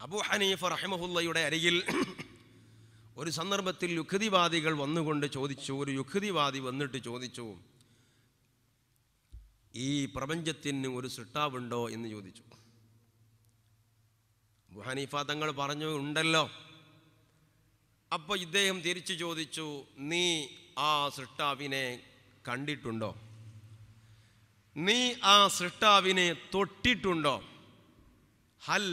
അബു ഹനീഫ റഹിമഹുല്ലയുടെ അരികിൽ ഒരു സന്ദർഭത്തിൽ യുക്തിവാദികൾ വന്നുകൊണ്ട് ചോദിച്ചു ഒരു യുക്തിവാദി വന്നിട്ട് ചോദിച്ചു ഈ പ്രപഞ്ചത്തിന് ഒരു സൃഷ്ടാവുണ്ടോ? എന്ന് ചോദിച്ചു. അബു ഹനീഫ തങ്ങൾ പറഞ്ഞു ഉണ്ടല്ലോ. അപ്പോൾ ഇദ്ദേഹം തിരിച്ചു ചോദിച്ചു നീ ആ സൃഷ്ടാവിനെ കണ്ടിട്ടുണ്ടോ? നീ ആ സൃഷ്ടാവിനെ തൊട്ടിട്ടുണ്ടോ? ഹൽ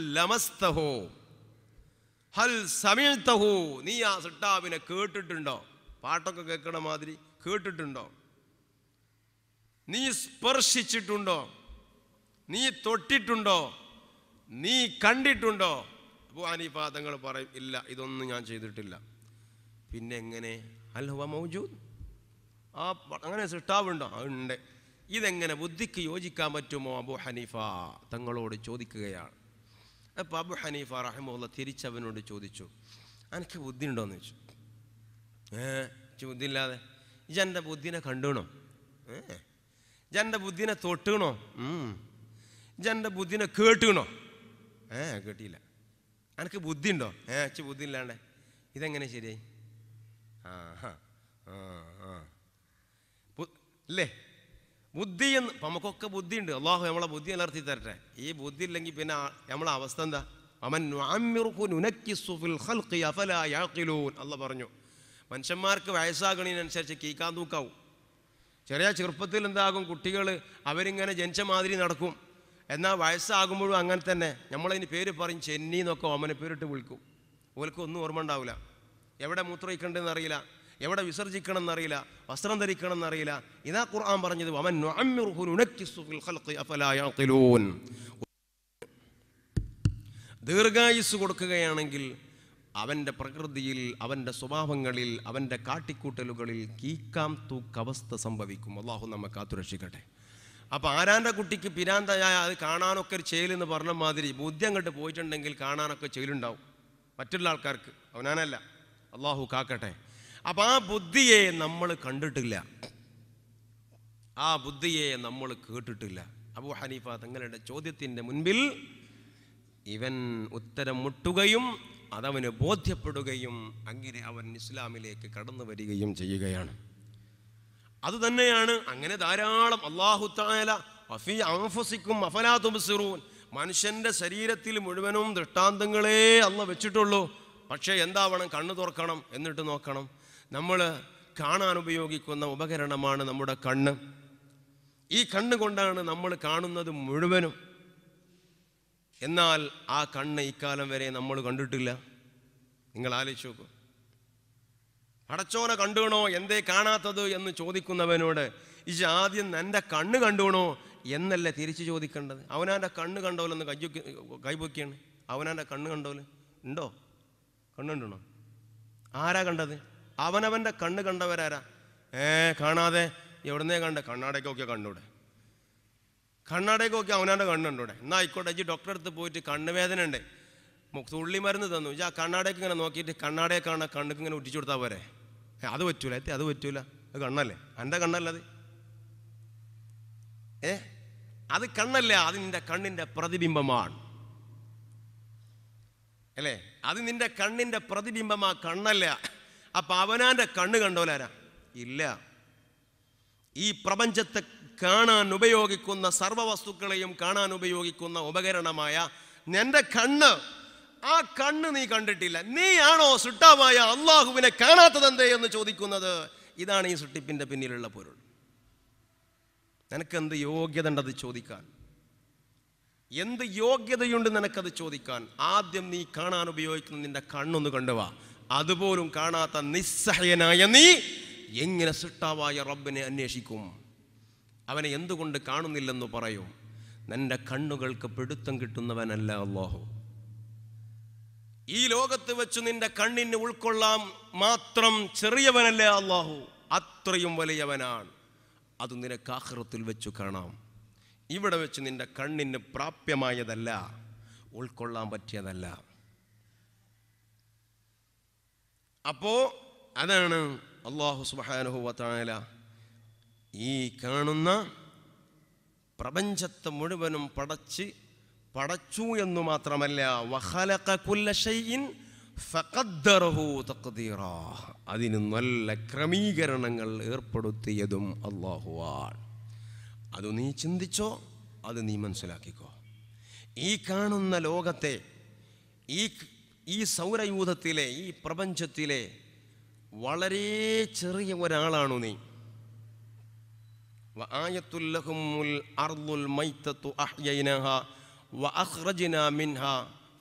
ഹൽ നീ ആ സിട്ടാവിനെ കേട്ടിട്ടുണ്ടോ? പാട്ടൊക്കെ കേൾക്കണ മാതിരി കേട്ടിട്ടുണ്ടോ? നീ സ്പർശിച്ചിട്ടുണ്ടോ? നീ തൊട്ടിട്ടുണ്ടോ? നീ കണ്ടിട്ടുണ്ടോ? അപ്പോൾ ഹനീഫ തങ്ങൾ പറയും ഇല്ല ഇതൊന്നും ഞാൻ ചെയ്തിട്ടില്ല. പിന്നെ എങ്ങനെ? അൽ ഹുവ മൗജൂദ്. ആ അങ്ങനെ സൃഷ്ടാവുണ്ടോ ഉണ്ട്. ഇതെങ്ങനെ? ബുദ്ധിക്ക് യോജിക്കാൻ പറ്റുമോ? അബു ഹനീഫ തങ്ങളോട് ചോദിക്കുകയാണ്. അപ്പോൾ അബു ഹനീഫ റഹിമുള്ള തിരിച്ചവനോട് ചോദിച്ചു എനിക്ക് ബുദ്ധി ഉണ്ടോയെന്ന് ചോദിച്ചു. ഏ ബുദ്ധിയില്ലാതെ ഇജ്ജ് എന്റെ ബുദ്ധിനെ കണ്ടുണോ? ഏ ജന്റെ ബുദ്ധിനെ തൊട്ടുകണോ ജന്റെ ബുദ്ധിനെ കേട്ടുകണോ ഏ കേട്ടില്ല. എനിക്ക് ബുദ്ധി ഉണ്ടോ ഏ അച്ഛ ബുദ്ധി ഇല്ലാണ്ടേ ഇതെങ്ങനെ ശരിയായി? ആ ആ. ആ ഇല്ലേ? ബുദ്ധി എന്ന് നമുക്കൊക്കെ ബുദ്ധിയുണ്ട്. അള്ളാഹു നമ്മളെ ബുദ്ധി നിലർത്തി തരട്ടെ. ഈ ബുദ്ധി ഇല്ലെങ്കിൽ പിന്നെ നമ്മളെ അവസ്ഥ എന്താ? അവൻ അല്ല പറഞ്ഞു. മനുഷ്യന്മാർക്ക് വയസ്സാകണതിനനുസരിച്ച് കീക്കാൻ തൂക്കാവും. ചെറിയ ചെറുപ്പത്തിൽ എന്താകും? കുട്ടികൾ അവരിങ്ങനെ ജനിച്ച മാതിരി നടക്കും. എന്നാൽ വയസ്സാകുമ്പോഴും അങ്ങനെ തന്നെ. നമ്മളതിന് പേര് പറയും ചെന്നീന്നൊക്കെ ഓമന പേരിട്ട് വിളിക്കും. ഓൽക്കൊന്നും ഓർമ്മ ഉണ്ടാവില്ല എവിടെ മൂത്രയിക്കണ്ടെന്ന് അറിയില്ല. എവിടെ വിസർജിക്കണം എന്നറിയില്ല വസ്ത്രം ധരിക്കണം എന്നറിയില്ല ഇതാ ഖുർആൻ പറഞ്ഞത് ദീർഘായുസ് കൊടുക്കുകയാണെങ്കിൽ അവന്റെ പ്രകൃതിയിൽ അവന്റെ സ്വഭാവങ്ങളിൽ അവന്റെ കാട്ടിക്കൂട്ടലുകളിൽ കീക്കാം തൂക്കവസ്ഥ സംഭവിക്കും. അള്ളാഹു നമ്മെ കാത്തുരക്ഷിക്കട്ടെ. അപ്പോൾ ആരാന്റെ കുട്ടിക്ക് പിരാന്തയായ അത് കാണാനൊക്കെ ഒരു ചേലെന്ന് പറഞ്ഞ മാതിരി ബുദ്ധി അങ്ങോട്ട് പോയിട്ടുണ്ടെങ്കിൽ കാണാനൊക്കെ ചേലുണ്ടാവും. മറ്റുള്ള ആൾക്കാർക്ക് അവനാനല്ല. അള്ളാഹു കാക്കട്ടെ. അപ്പം ആ ബുദ്ധിയെ നമ്മൾ കണ്ടിട്ടില്ല. ആ ബുദ്ധിയെ നമ്മൾ കേട്ടിട്ടില്ല. അബു ഹനീഫ തങ്ങളുടെ ചോദ്യത്തിന്റെ മുൻപിൽ ഇവൻ ഉത്തരം മുട്ടുകയും അതവന് ബോധ്യപ്പെടുകയും അങ്ങനെ അവൻ ഇസ്ലാമിലേക്ക് കടന്നു വരികയും ചെയ്യുകയാണ്. അതുതന്നെയാണ് അങ്ങനെ ധാരാളം അള്ളാഹു അഫി അംഫസിക്കും ശരീരത്തിൽ മുഴുവനും ദൃഷ്ടാന്തങ്ങളെ അല്ല വെച്ചിട്ടുള്ളൂ. പക്ഷേ എന്താവണം? കണ്ണു തുറക്കണം എന്നിട്ട് നോക്കണം. നമ്മൾ കാണാൻ ഉപയോഗിക്കുന്ന ഉപകരണമാണ് നമ്മുടെ കണ്ണ്. ഈ കണ്ണ് കൊണ്ടാണ് നമ്മൾ കാണുന്നത് മുഴുവനും. എന്നാൽ ആ കണ്ണ് ഇക്കാലം വരെ നമ്മൾ കണ്ടിട്ടില്ല. നിങ്ങൾ ആലോചിച്ച് നോക്കൂ. പടച്ചോനെ കണ്ടുകണോ? എന്തേ കാണാത്തത് എന്ന് ചോദിക്കുന്നവനോട് ഇജ് ആദ്യം എന്റെ കണ്ണ് കണ്ടുകണോ? എന്നല്ല തിരിച്ചു ചോദിക്കേണ്ടത്. അവനാന്റെ കണ്ണ് കണ്ടോലെന്ന് കൈയൊക്കെ കൈപൊക്കിയാണ് അവനാന്റെ കണ്ണ് കണ്ടോൽ? ഉണ്ടോ? കണ്ണുണ്ടോ? ആരാ കണ്ടത്? അവനവന്റെ കണ്ണ് കണ്ടവരാരാ? ഏ കാണാതെ. എവിടുന്നേ കണ്ട? കണ്ണാടേക്കൊക്കെ കണ്ടൂടെ. കണ്ണാടേക്കൊക്കെ അവനവന്റെ കണ്ണുണ്ടൂടെ. എന്നാ ആയിക്കോട്ടെ ഇജ്ജ് ഡോക്ടറെ അടുത്ത് പോയിട്ട് കണ്ണ് വേദന ഉണ്ട് തുള്ളി മരുന്ന് തന്നു. ആ കണ്ണാടേക്ക് ഇങ്ങനെ നോക്കിയിട്ട് കണ്ണാടയെ കാണാൻ കണ്ണുക്ക് ഇങ്ങനെ ഉറ്റിച്ചു കൊടുത്താൽ പോരെ? അത് പറ്റൂല എത്തി അത് പറ്റൂല. അത് കണ്ണല്ലേ? എന്റെ കണ്ണല്ല അത് ഏ അത് കണ്ണല്ല അത് നിന്റെ കണ്ണിന്റെ പ്രതിബിംബമാണ്. അല്ലേ? അത് നിന്റെ കണ്ണിന്റെ പ്രതിബിംബമാ കണ്ണല്ല. അപ്പൊ അവനാന്റെ കണ്ണ് കണ്ടോലാരാ ഇല്ല. ഈ പ്രപഞ്ചത്തെ കാണാൻ ഉപയോഗിക്കുന്ന സർവവസ്തുക്കളെയും കാണാൻ ഉപയോഗിക്കുന്ന ഉപകരണമായ നിന്റെ കണ്ണ് ആ കണ്ണ് നീ കണ്ടിട്ടില്ല. നീയാണോ സുട്ടാവായ അള്ളാഹുവിനെ കാണാത്തതെന്തേ എന്ന് ചോദിക്കുന്നത്? ഇതാണ് ഈ സൃഷ്ടിപ്പിന്റെ പിന്നിലുള്ള പൊരുൾ. നിനക്കെന്ത് യോഗ്യത ഉണ്ടത് ചോദിക്കാൻ? എന്ത് യോഗ്യതയുണ്ട് നിനക്കത് ചോദിക്കാൻ? ആദ്യം നീ കാണാൻ ഉപയോഗിക്കുന്ന നിന്റെ കണ്ണൊന്ന് കണ്ടുവാ അതുപോലും കാണാത്ത നിസ്സഹയനായ നീ എങ്ങനെ സൃഷ്ടാവായ റബ്ബിനെ അന്വേഷിക്കും? അവനെ എന്തുകൊണ്ട് കാണുന്നില്ലെന്ന് പറയും. നിന്റെ കണ്ണുകൾക്ക് പിടുത്തം കിട്ടുന്നവനല്ല അള്ളാഹു ഈ ലോകത്ത് വെച്ച് നിന്റെ കണ്ണിന് ഉൾക്കൊള്ളാം മാത്രം ചെറിയവനല്ല അള്ളാഹു അത്രയും വലിയവനാണ്. അത് നിനക്ക് ആഹ്റത്തിൽ വെച്ചു കാണാം. ഇവിടെ വെച്ച് നിന്റെ കണ്ണിന് പ്രാപ്യമായതല്ല ഉൾക്കൊള്ളാൻ പറ്റിയതല്ല. അപ്പോ അതാണ് അള്ളാഹു സുബ്ഹാനഹു വതആല ഈ കാണുന്ന പ്രപഞ്ചത്തെ മുഴുവനും പടച്ച് പടച്ചു എന്നു മാത്രമല്ല അതിന് നല്ല ക്രമീകരണങ്ങൾ ഏർപ്പെടുത്തിയതും അള്ളാഹുവാണ് അത് നീ ചിന്തിച്ചോ? അത് നീ മനസ്സിലാക്കിക്കോ. ഈ കാണുന്ന ലോകത്തെ ഈ ഈ സൗരയൂഥത്തിലെ ഈ പ്രപഞ്ചത്തിലെ വളരെ ചെറിയ ഒരാളാണു നീ. ആയത്തുല്ലഹുമുൽ അർദുൽ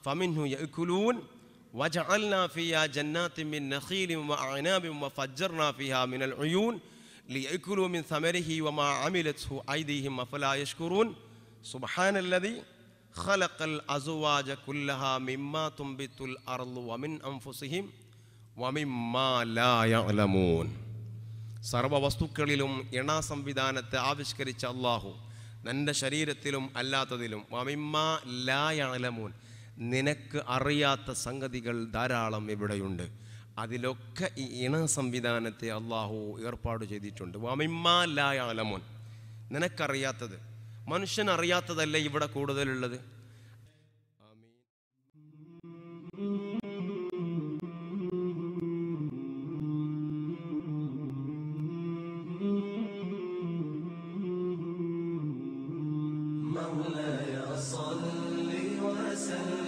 ഫമിൻഹു മിൻ നഖീലിൻ ഫിഹാ മിനൽ ഉയൂൻ മിൻ വമാ ഐദീഹിം സുബ്ഹാനല്ലദീ ഖലഖൽ അസുവാജ കുല്ലഹ മിമ്മ തുംബിത്തുൽ വമിൻ അംഫുസിഹിം വമിമ്മാ ലാ യഅലമൂൻ. സർവ വസ്തുക്കളിലും ഇണ സംവിധാനത്തെ ആവിഷ്കരിച്ച അള്ളാഹു നിന്റെ ശരീരത്തിലും അല്ലാത്തതിലും വമിമ്മ ലാ യഅലമൂൻ. നിനക്ക് അറിയാത്ത സംഗതികൾ ധാരാളം ഇവിടെയുണ്ട്. അതിലൊക്കെ ഈ ഇണ സംവിധാനത്തെ അള്ളാഹു ഏർപ്പാട് ചെയ്തിട്ടുണ്ട്. വമിമ്മ ലാ യഅലമൂൻ. നിനക്കറിയാത്തത് മനുഷ്യൻ അറിയാത്തതല്ലേ ഇവിടെ കൂടുതലുള്ളത്? مولاي صل وسلم